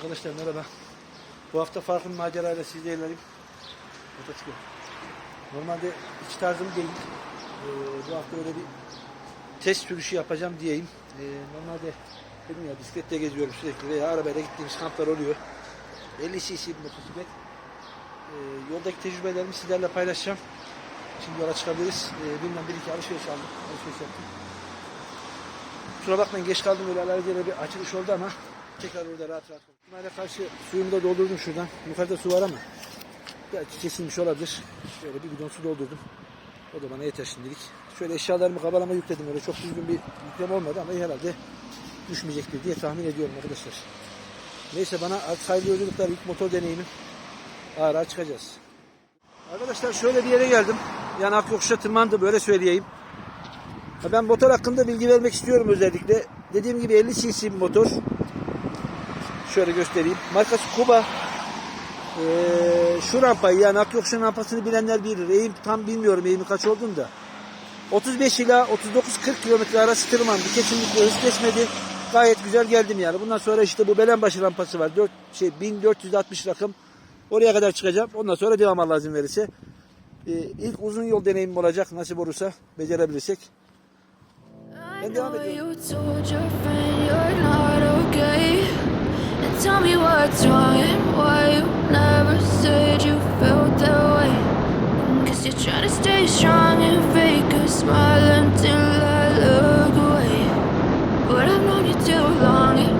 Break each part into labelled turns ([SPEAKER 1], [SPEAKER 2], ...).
[SPEAKER 1] Arkadaşlar merhaba. Bu hafta farklı bir macerayla sizlerleyim. Motosiklet. Normalde hiç tarzım değil. Ee, bu hafta öyle bir test sürüşü yapacağım diyeyim. Ee, normalde dedim ya bisikletle geziyorum sürekli veya arabayla gittiğimiz kamplar oluyor. 50 cc bir motosiklet. Ee, yoldaki tecrübelerimi sizlerle paylaşacağım. Şimdi yola çıkabiliriz. Ee, bilmem bir iki alışveriş aldım. Alışveriş yaptım. Kusura bakmayın geç kaldım öyle alelacele bir açılış oldu ama tekrar orada rahat rahat Hala karşı suyumu da doldurdum şuradan. Yukarıda su var ama belki kesilmiş olabilir. Şöyle bir bidon su doldurdum. O da bana yeter şimdilik. Şöyle eşyalarımı kabalama yükledim öyle çok düzgün bir yükleme olmadı ama herhalde düşmeyecektir diye tahmin ediyorum arkadaşlar. Neyse bana artık hayırlı yolculuklar ilk motor deneyimim. Ağır çıkacağız. Arkadaşlar şöyle bir yere geldim. Yani Akyokuş'a tırmandı böyle söyleyeyim. Ben motor hakkında bilgi vermek istiyorum özellikle. Dediğim gibi 50 cc bir motor. Şöyle göstereyim. Markası Kuba. Ee, şu rampayı yani Akyokuş'un rampasını bilenler bilir. Eğim tam bilmiyorum eğimi kaç olduğunu da. 35 ila 39-40 kilometre arası tırmandı. Kesinlikle hız geçmedi. Gayet güzel geldim yani. Bundan sonra işte bu Belenbaşı rampası var. 4, şey, 1460 rakım. Oraya kadar çıkacağım. Ondan sonra devam Allah izin verirse. Ee, ilk uzun yol deneyimim olacak nasip olursa becerebilirsek. Ben devam ediyorum.
[SPEAKER 2] Tell me what's wrong and why you never said you felt that way. Guess you're trying to stay strong and fake a smile until I look away. But I've known you too long,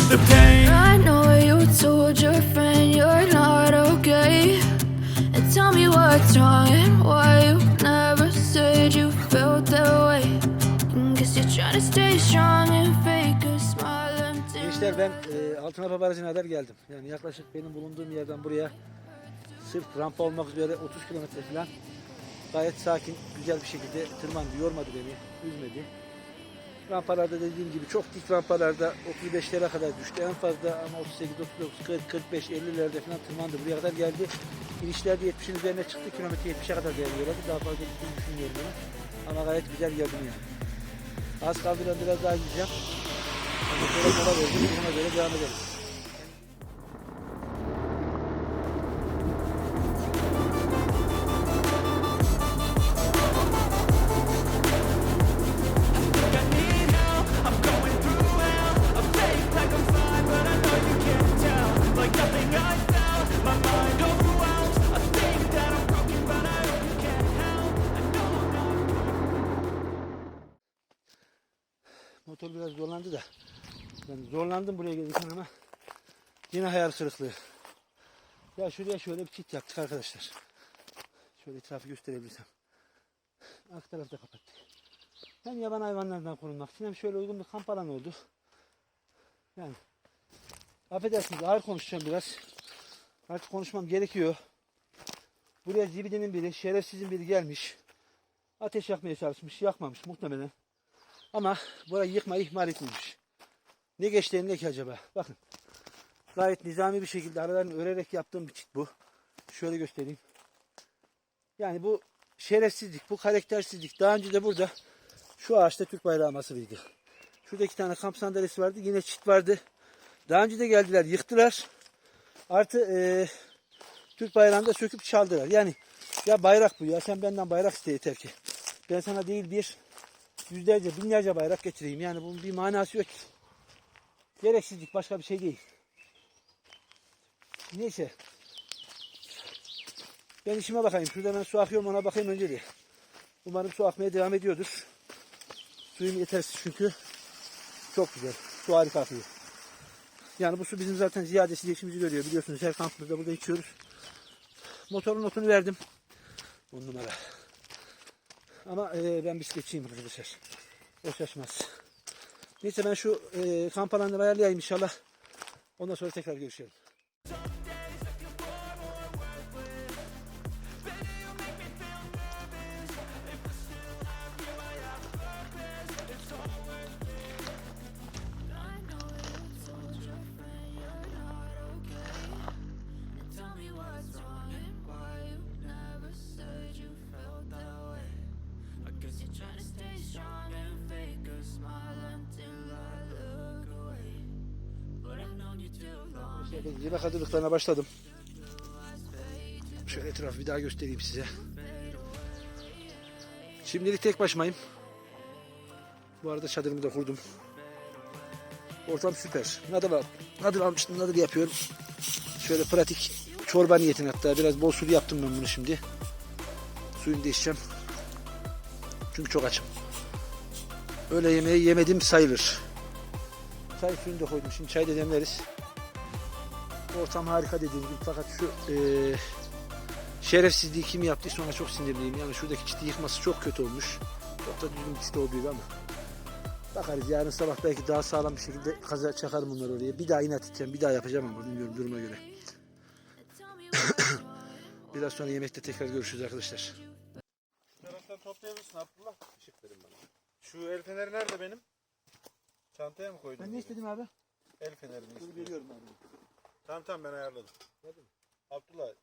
[SPEAKER 2] what's why you never said you felt that way. Guess you're trying to stay strong and fake a smile until.
[SPEAKER 1] Gençler ben e, Altınapa Barajı'na kadar geldim. Yani yaklaşık benim bulunduğum yerden buraya sırf rampa olmak üzere 30 kilometre falan gayet sakin, güzel bir şekilde tırmandı. Yormadı beni, üzmedi. Rampalarda dediğim gibi çok dik rampalarda 35'lere kadar düştü. En fazla ama 38, 39, 40, 45, 50'lerde falan tırmandı. Buraya kadar geldi. İnişlerde 70'in üzerine çıktı. Kilometre 70'e kadar değerliyorlardı. Daha fazla gittiğini düşünmüyorum ben. Ama gayet güzel geldim yani. Az kaldı ben biraz daha gideceğim. Sonra mola verdim. Buna göre devam ederiz. Biraz zorlandı da. Ben zorlandım buraya gelirken ama yine hayal kırıklığı. Ya şuraya şöyle bir çit yaptık arkadaşlar. Şöyle etrafı gösterebilirsem. Arka tarafta kapattık. Hem yaban hayvanlardan korunmak için hem şöyle uygun bir kamp alanı oldu. Yani affedersiniz ağır konuşacağım biraz. Artık konuşmam gerekiyor. Buraya zibidenin biri, şerefsizin biri gelmiş. Ateş yakmaya çalışmış, yakmamış muhtemelen. Ama burayı yıkmayı ihmal etmemiş. Ne geçti eline ki acaba? Bakın. Gayet nizami bir şekilde aralarını örerek yaptığım bir çit bu. Şöyle göstereyim. Yani bu şerefsizlik, bu karaktersizlik. Daha önce de burada şu ağaçta Türk bayrağı masasıydı. Şurada iki tane kamp sandalyesi vardı. Yine çit vardı. Daha önce de geldiler, yıktılar. Artı eee Türk bayrağını da söküp çaldılar. Yani ya bayrak bu ya sen benden bayrak iste yeter ki. Ben sana değil bir yüzlerce, binlerce bayrak getireyim. Yani bunun bir manası yok. Gereksizlik başka bir şey değil. Neyse. Ben işime bakayım. Şurada ben su akıyor mu ona bakayım önce de. Umarım su akmaya devam ediyordur. Suyum yetersiz çünkü. Çok güzel. Su harika akıyor. Yani bu su bizim zaten ziyadesiyle işimizi görüyor. Biliyorsunuz her kampımızda burada içiyoruz. Motorun notunu verdim. On numara. Ama e, ben bisikletçiyim arkadaşlar. O şaşmaz. Neyse ben şu e, kamp alanını ayarlayayım inşallah. Ondan sonra tekrar görüşelim. Yemek hazırlıklarına başladım. Şöyle etrafı bir daha göstereyim size. Şimdilik tek başımayım. Bu arada çadırımı da kurdum. Ortam süper. Nadır, al- nadır almıştım, nadır yapıyorum. Şöyle pratik çorba niyetine hatta biraz bol sulu yaptım ben bunu şimdi. Suyunu değişeceğim. Çünkü çok açım. Öğle yemeği yemedim sayılır. Çay suyunu da koydum. Şimdi çay da demleriz. Ortam harika dediğim gibi fakat şu eee şerefsizliği kim yaptıysa ona çok sinirliyim. Yani şuradaki çiti yıkması çok kötü olmuş. Çok da düzgün bir çiti olduğuydu ama. Bakarız yarın sabah belki daha sağlam bir şekilde kaza çakarım bunları oraya. Bir daha inat edeceğim, bir daha yapacağım ama bilmiyorum duruma göre. Biraz sonra yemekte tekrar görüşürüz arkadaşlar.
[SPEAKER 3] Şu taraftan toplayabilirsin Abdullah. Işık verin bana. Şu el feneri nerede benim? Çantaya mı koydun?
[SPEAKER 1] abi?
[SPEAKER 3] El fenerini istiyorum.
[SPEAKER 1] veriyorum abi.
[SPEAKER 3] Tamam tamam ben ayarladım. Abdullah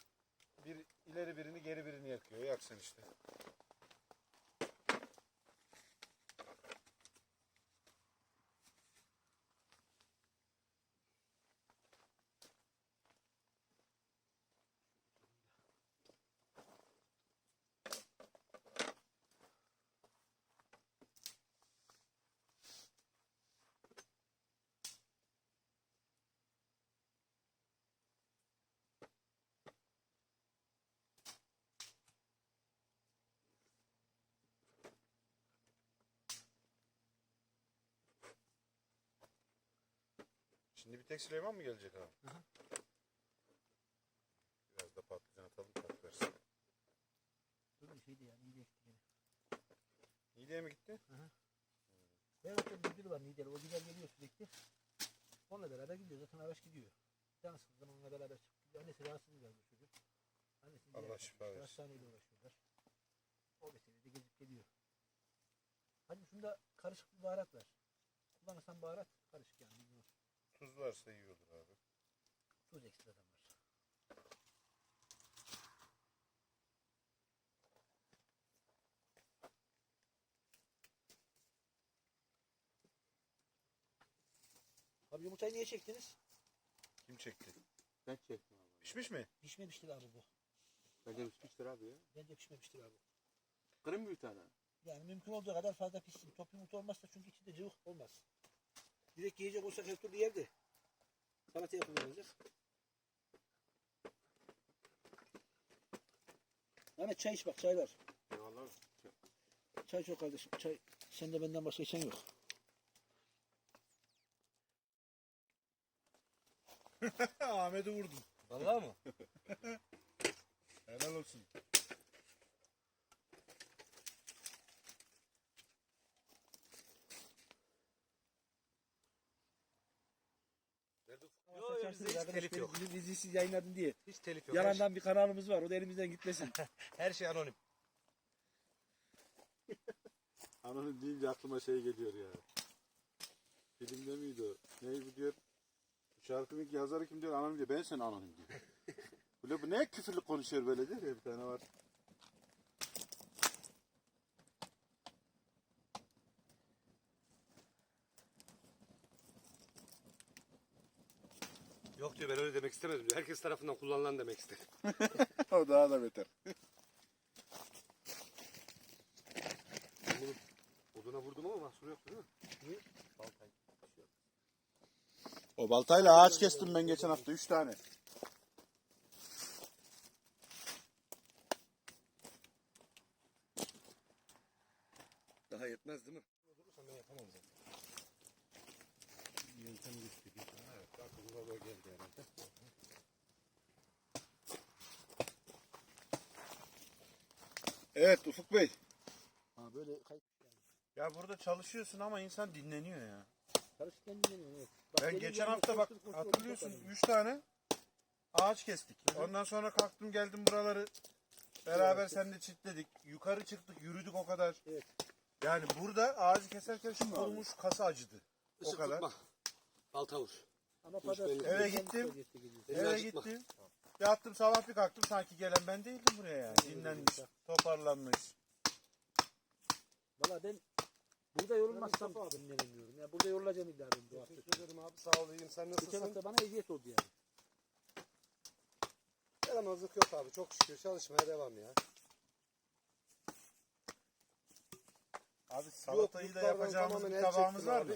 [SPEAKER 3] bir ileri birini geri birini yakıyor. Yaksın işte. Şimdi bir tek Süleyman mı gelecek abi? Biraz da patlıcan atalım tat versin. Niğde'ye mi gitti?
[SPEAKER 1] Ben orada bir var Nidel. O gider geliyor sürekli. Onunla beraber gidiyor. Zaten araç gidiyor. Zaman onunla beraber çıkıp gidiyor. Annesi rahatsız geldi çocuk. Annesi
[SPEAKER 3] Allah şifa versin.
[SPEAKER 1] Hastaneyle uğraşıyorlar. O vesileyle gezip geliyor. Hadi şunda karışık bir baharat var. Kullanırsan baharat karışık yani. bilmiyorum.
[SPEAKER 3] Tuz varsa iyi olur abi.
[SPEAKER 1] Tuz ekstradan var. Abi yumurtayı niye çektiniz?
[SPEAKER 3] Kim çekti?
[SPEAKER 4] Ben çektim abi.
[SPEAKER 3] Pişmiş mi?
[SPEAKER 1] Pişmemiştir abi bu.
[SPEAKER 4] Bence pişmiştir abi ya.
[SPEAKER 1] Bence pişmemiştir abi.
[SPEAKER 4] Kırın bir tane.
[SPEAKER 1] Yani mümkün olduğu kadar fazla pişsin. Top yumurta olmazsa çünkü içinde cıvık olmaz. Direkt yiyecek olsak her türlü yerde. Salataya kullanacak. Ahmet çay iç bak çay var.
[SPEAKER 4] Eyvallah.
[SPEAKER 1] Çay çok kardeşim. Çay sende benden başka içen yok.
[SPEAKER 3] Ahmet'i vurdum.
[SPEAKER 4] Vallahi mı?
[SPEAKER 3] Helal olsun.
[SPEAKER 4] Bizde hiç telif yok.
[SPEAKER 1] Biz izinsiz yayınladın diye.
[SPEAKER 4] Hiç telif yok.
[SPEAKER 1] Yalandan bir kanalımız var. O da elimizden gitmesin.
[SPEAKER 4] Her şey anonim.
[SPEAKER 3] Anonim deyince aklıma şey geliyor ya. Filmde miydi o? Neydi diyor? Şarkının yazarı kim diyor? Anonim diyor. Ben sen anonim diyor. Böyle bu ne küfürlü konuşuyor böyle diyor ya bir tane var.
[SPEAKER 4] Yok diyor ben öyle demek istemedim diyor. Herkes tarafından kullanılan demek istedim.
[SPEAKER 3] o daha da beter.
[SPEAKER 4] Oduna vurdum ama mahsuru yoktu değil mi?
[SPEAKER 3] O baltayla ağaç kestim ben geçen hafta 3 tane.
[SPEAKER 4] Daha yetmez değil mi? Olursa ben yapamam zaten. Yöntemi gösteriyor. Evet, aklımıza herhalde.
[SPEAKER 3] Evet Ufuk Bey.
[SPEAKER 1] Ha böyle kayıt
[SPEAKER 3] Ya burada çalışıyorsun ama insan dinleniyor ya.
[SPEAKER 1] karışıktan dinleniyor. Evet. Bak,
[SPEAKER 3] Ben geçen hafta bak
[SPEAKER 1] koştur, koştur,
[SPEAKER 3] hatırlıyorsun
[SPEAKER 1] koştur.
[SPEAKER 3] 3 tane ağaç kestik. Ondan sonra kalktım geldim buraları beraber seninle çitledik. Yukarı çıktık yürüdük o kadar.
[SPEAKER 1] Evet.
[SPEAKER 3] Yani burada ağacı keserken şu olmuş kası acıdı. O
[SPEAKER 4] Isık
[SPEAKER 3] kadar.
[SPEAKER 4] tutma. Balta vur.
[SPEAKER 1] Ama pazartesi.
[SPEAKER 3] Eve gittim. Eve gittim. Yattım sabah bir kalktım sanki gelen ben değildim buraya yani. Dinlenmiş, toparlanmış.
[SPEAKER 1] Valla ben burada yorulmazsam dinlenemiyorum. Ya burada yorulacağım illa ben bu hafta.
[SPEAKER 4] Teşekkür ederim abi sağ ol iyiyim. Sen
[SPEAKER 1] Geçen
[SPEAKER 4] nasılsın?
[SPEAKER 1] hafta bana eziyet oldu yani.
[SPEAKER 4] Yaramazlık yok abi çok şükür çalışmaya devam ya.
[SPEAKER 3] Abi salatayı da yapacağımız bir tabağımız var mı?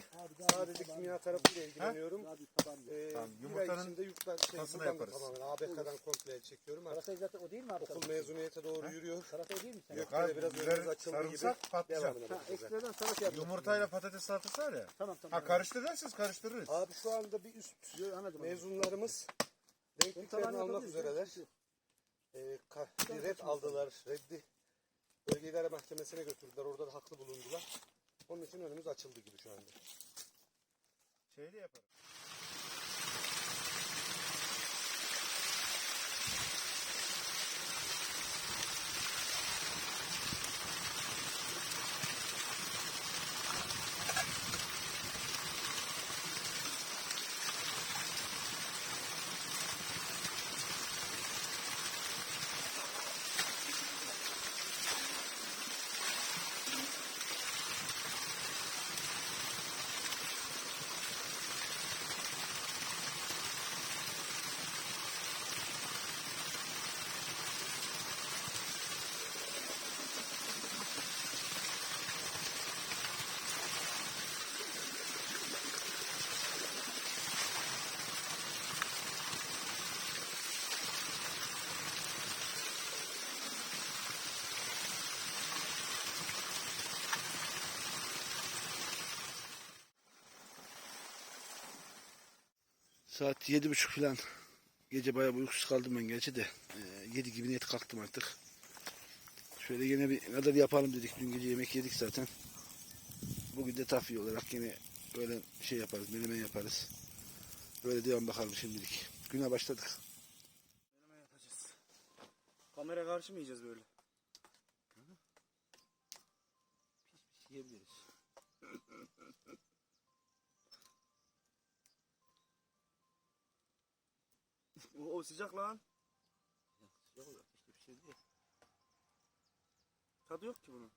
[SPEAKER 4] Sadece kimya tarafıyla ilgileniyorum.
[SPEAKER 1] Yok.
[SPEAKER 4] Ee,
[SPEAKER 3] Tamam,
[SPEAKER 4] bir ay
[SPEAKER 3] yumurtanın
[SPEAKER 4] içinde yurtlar şey,
[SPEAKER 3] tasını yaparız.
[SPEAKER 4] Tamamen ABK'dan komple çekiyorum. Artık
[SPEAKER 1] Karatay zaten o değil mi arkadaş?
[SPEAKER 4] okul mezuniyete doğru yürüyor.
[SPEAKER 1] Karatay değil mi sen?
[SPEAKER 4] Yok
[SPEAKER 3] Abi,
[SPEAKER 4] biraz önümüz açıldı gibi.
[SPEAKER 3] sarımsak, patlıcan.
[SPEAKER 4] Devamına
[SPEAKER 1] Ha,
[SPEAKER 4] bakacağız.
[SPEAKER 1] ekstradan salata yapıyorsun.
[SPEAKER 3] Yumurtayla patates salatası var ya.
[SPEAKER 1] Tamam tamam.
[SPEAKER 3] Ha karıştır derseniz karıştırırız.
[SPEAKER 4] Abi şu anda bir üst
[SPEAKER 1] Yo, anladım.
[SPEAKER 4] mezunlarımız denkliklerini almak üzereler.
[SPEAKER 1] yok,
[SPEAKER 4] Ee, ka- red aldılar. Reddi Bölge İdare Mahkemesi'ne götürdüler. Orada da haklı bulundular. Onun için önümüz açıldı gibi şu anda.
[SPEAKER 3] Şeyli yaparız.
[SPEAKER 1] Saat yedi buçuk falan. Gece bayağı uykusuz kaldım ben gerçi de. Ee, yedi gibi net kalktım artık. Şöyle yine bir kadar yapalım dedik. Dün gece yemek yedik zaten. Bugün de tafiye olarak yine böyle şey yaparız. Menemen yaparız. Böyle devam bakalım şimdilik. Güne başladık.
[SPEAKER 5] yapacağız. Kamera karşı mı yiyeceğiz böyle?
[SPEAKER 1] Yiyebiliriz.
[SPEAKER 5] O, o sıcak lan.
[SPEAKER 1] Yok yok işte bir şey değil.
[SPEAKER 5] Tadı yok ki bunun.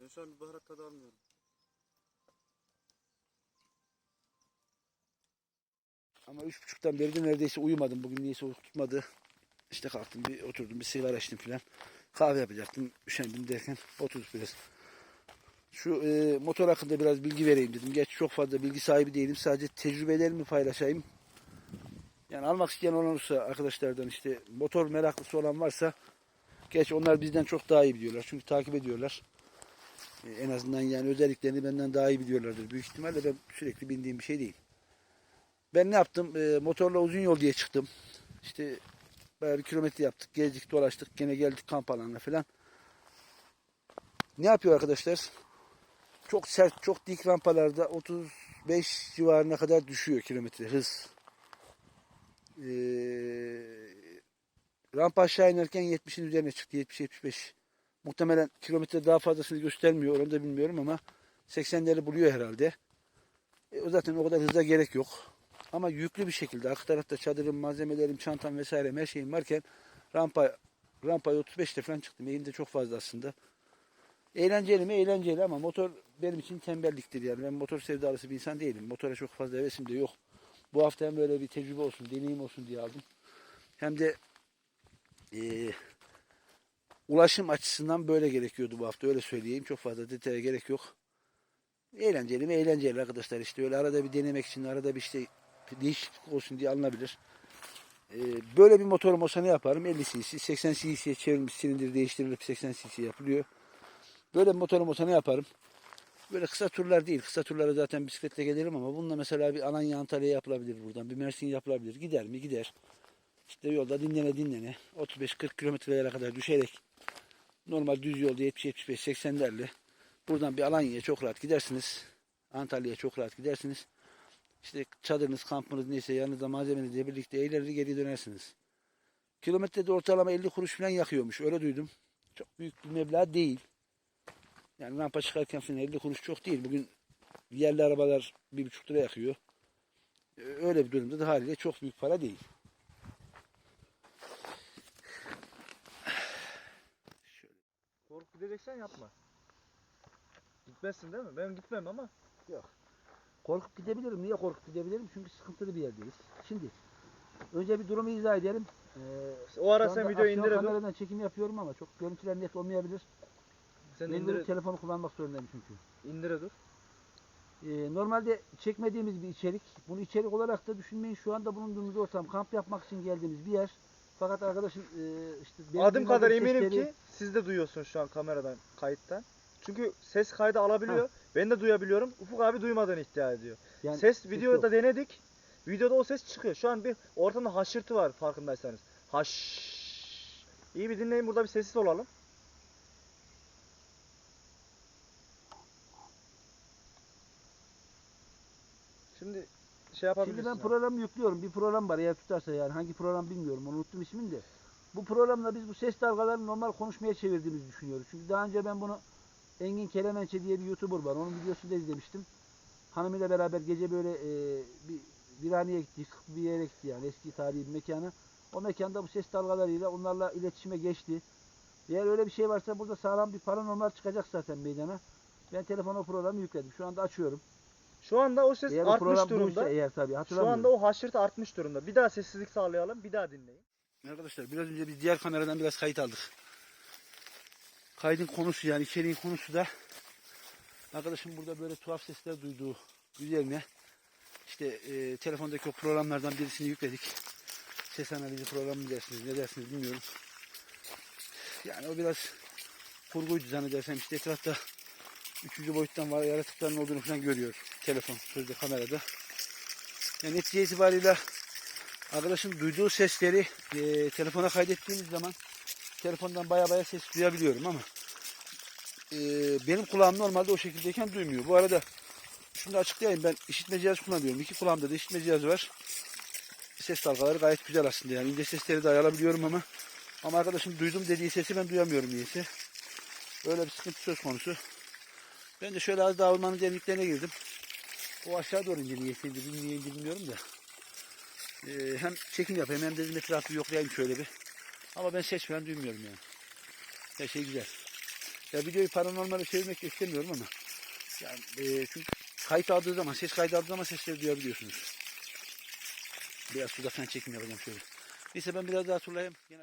[SPEAKER 5] Ben şu an bir baharat tadı almıyorum.
[SPEAKER 1] Ama üç buçuktan beri de neredeyse uyumadım. Bugün niyeyse uyku tutmadı. İşte kalktım bir oturdum bir sigara içtim filan. Kahve yapacaktım. Üşendim derken oturduk biraz. Şu e, motor hakkında biraz bilgi vereyim dedim. Gerçi çok fazla bilgi sahibi değilim. Sadece tecrübelerimi paylaşayım. Yani almak isteyen olan olursa arkadaşlardan işte motor meraklısı olan varsa geç onlar bizden çok daha iyi biliyorlar. Çünkü takip ediyorlar. E, en azından yani özelliklerini benden daha iyi biliyorlardır. Büyük ihtimalle ben sürekli bindiğim bir şey değil. Ben ne yaptım? E, motorla uzun yol diye çıktım. İşte bayağı bir kilometre yaptık. Gezdik, dolaştık. Gene geldik kamp alanına falan. Ne yapıyor arkadaşlar? Çok sert, çok dik rampalarda 35 civarına kadar düşüyor kilometre hız. Ee, rampa aşağı inerken 70'in üzerine çıktı. 70-75. Muhtemelen kilometre daha fazlasını göstermiyor. Onu da bilmiyorum ama 80'leri buluyor herhalde. E, o zaten o kadar hıza gerek yok. Ama yüklü bir şekilde arka tarafta çadırım, malzemelerim, çantam vesaire her şeyim varken rampa rampaya 35'te falan çıktım. Eğimde çok fazla aslında. Eğlenceli mi? Eğlenceli ama motor benim için tembelliktir yani. Ben motor sevdalısı bir insan değilim. Motora çok fazla hevesim de yok. Bu hafta hem böyle bir tecrübe olsun, deneyim olsun diye aldım. Hem de eee, ulaşım açısından böyle gerekiyordu bu hafta öyle söyleyeyim. Çok fazla detaya gerek yok. Eğlenceli mi eğlenceli arkadaşlar işte öyle arada bir denemek için arada bir işte değişiklik olsun diye alınabilir. Ee, böyle bir motorum olsa ne yaparım? 50 cc, 80 cc'ye çevrilmiş silindir değiştirilip 80 cc yapılıyor. Böyle olsa ne yaparım? Böyle kısa turlar değil. Kısa turlara zaten bisikletle gelirim ama bununla mesela bir Alanya Antalya yapılabilir buradan. Bir Mersin yapılabilir. Gider mi? Gider. İşte yolda dinlene dinlene 35-40 kilometrelere kadar düşerek normal düz yolda 70-75-80'lerle buradan bir Alanya'ya çok rahat gidersiniz. Antalya'ya çok rahat gidersiniz. İşte çadırınız, kampınız neyse yanınızda malzemenizle birlikte eğlenir geri dönersiniz. Kilometrede ortalama 50 kuruş falan yakıyormuş. Öyle duydum. Çok büyük bir meblağ değil. Yani rampa çıkarken falan 50 kuruş çok değil. Bugün yerli arabalar 1,5 lira yakıyor. Ee, Öyle bir durumda da haliyle çok büyük para değil.
[SPEAKER 5] Korkup gideceksen yapma. Gitmezsin değil mi? Ben gitmem ama.
[SPEAKER 1] Korkup gidebilirim. Niye korkup gidebilirim? Çünkü sıkıntılı bir yerdeyiz. Şimdi önce bir durumu izah edelim. Ee,
[SPEAKER 5] O ara sen
[SPEAKER 1] aksiyon
[SPEAKER 5] indir
[SPEAKER 1] kameradan çekim yapıyorum ama çok görüntüler net olmayabilir.
[SPEAKER 5] Sen indir,
[SPEAKER 1] telefonu kullanmak zorundayım çünkü.
[SPEAKER 5] indir Edo.
[SPEAKER 1] Ee, normalde çekmediğimiz bir içerik. Bunu içerik olarak da düşünmeyin. Şu anda bulunduğumuz ortam kamp yapmak için geldiğimiz bir yer. Fakat arkadaşın e, işte benim
[SPEAKER 5] Adım kadar eminim
[SPEAKER 1] sesleri-
[SPEAKER 5] ki siz de duyuyorsun şu an kameradan, kayıttan. Çünkü ses kaydı alabiliyor. Ben de duyabiliyorum. Ufuk abi duymadığını iddia ediyor.
[SPEAKER 1] yani
[SPEAKER 5] ses videoda denedik. Videoda o ses çıkıyor. Şu an bir ortamda haşırtı var farkındaysanız. Haş. İyi bir dinleyin burada bir sessiz olalım. Şimdi şey yapabilirsin.
[SPEAKER 1] Şimdi ben
[SPEAKER 5] abi.
[SPEAKER 1] programı yüklüyorum. Bir program var eğer tutarsa yani hangi program bilmiyorum. Onu unuttum ismini de. Bu programla biz bu ses dalgalarını normal konuşmaya çevirdiğimizi düşünüyoruz. Çünkü daha önce ben bunu Engin Kelemençe diye bir YouTuber var. Onun videosunu da izlemiştim. Hanımıyla beraber gece böyle e, bir virhaneye gittik. Bir yere gitti yani eski tarihi bir mekana. O mekanda bu ses dalgalarıyla onlarla iletişime geçti. Eğer öyle bir şey varsa burada sağlam bir paranormal çıkacak zaten meydana. Ben telefona programı yükledim. Şu anda açıyorum.
[SPEAKER 5] Şu anda o ses
[SPEAKER 1] Eğer o
[SPEAKER 5] artmış
[SPEAKER 1] program
[SPEAKER 5] durumda.
[SPEAKER 1] buysa eğer tabii
[SPEAKER 5] Şu
[SPEAKER 1] hatırlamıyorum.
[SPEAKER 5] anda o haşırtı artmış durumda. Bir daha sessizlik sağlayalım. Bir daha dinleyin.
[SPEAKER 1] Arkadaşlar biraz önce biz diğer kameradan biraz kayıt aldık. Kaydın konusu yani içeriğin konusu da arkadaşım burada böyle tuhaf sesler duyduğu üzerine işte e, telefondaki o programlardan birisini yükledik. Ses analizi programı mı dersiniz ne dersiniz bilmiyorum. Yani o biraz kurguydu zannedersem işte etrafta üçüncü boyuttan var yaratıkların olduğunu falan görüyor telefon sözde kamerada. Yani netice itibariyle arkadaşın duyduğu sesleri e, telefona kaydettiğimiz zaman telefondan baya baya ses duyabiliyorum ama e, benim kulağım normalde o şekildeyken duymuyor. Bu arada şunu da açıklayayım ben işitme cihazı kullanıyorum. İki kulağımda da işitme cihazı var. Ses dalgaları gayet güzel aslında yani ince sesleri de ayarlayabiliyorum ama ama arkadaşım duydum dediği sesi ben duyamıyorum niyeyse. Öyle bir sıkıntı söz konusu. Ben de şöyle az daha ormanın derinliklerine girdim. O aşağı doğru indi niyeyse indi, niye indi bilmiyorum da. Ee, hem çekim yapayım hem dedim etrafı yoklayayım şöyle bir. Ama ben ses falan duymuyorum yani. Her şey güzel. Ya videoyu paranormale çevirmek istemiyorum ama. Yani e, çünkü kayıt aldığı zaman, ses kaydı aldığı zaman sesleri duyabiliyorsunuz. Biraz suda falan çekim yapacağım şöyle. Neyse ben biraz daha turlayayım. Gene